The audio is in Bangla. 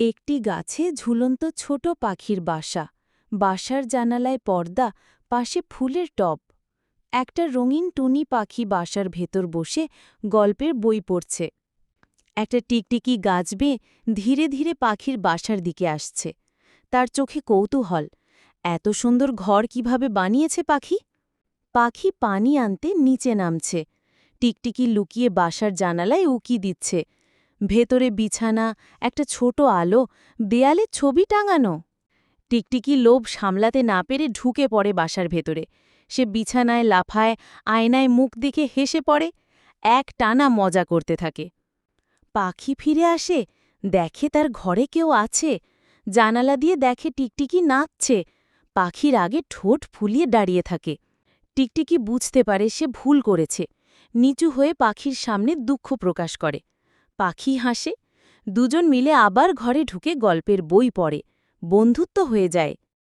একটি গাছে ঝুলন্ত ছোট পাখির বাসা। বাসার জানালায় পর্দা, পাশে ফুলের টব। একটা রঙিন টুনি পাখি বাসার ভেতর বসে গল্পের বই পড়ছে। একটা টিকটিকি গাছ বেয়ে ধীরে ধীরে পাখির বাসার দিকে আসছে। তার চোখে কৌতূহল। এত সুন্দর ঘর কীভাবে বানিয়েছে পাখি? পাখি পানি আনতে নিচে নামছে। টিকটিকি লুকিয়ে বাসার জানালায় উকি দিচ্ছে। ভেতরে বিছানা, একটা ছোট আলো, দেয়ালে ছবি টাঙানো। টিকটিকি লোভ সামলাতে না পেরে ঢুকে পড়ে বাসার ভেতরে। সে বিছানায় লাফায়, আয়নায় মুখ দেখে হেসে পড়ে, এক টানা মজা করতে থাকে। পাখি ফিরে আসে, দেখে তার ঘরে কেউ আছে। জানালা দিয়ে দেখে টিকটিকি নাচছে, পাখির আগে ঠোঁট ফুলিয়ে দাঁড়িয়ে থাকে। টিকটিকি বুঝতে পারে সে ভুল করেছে, নিচু হয়ে পাখির সামনে দুঃখ প্রকাশ করে। পাখি হাসে দুজন মিলে আবার ঘরে ঢুকে গল্পের বই পড়ে বন্ধুত্ব হয়ে যায়।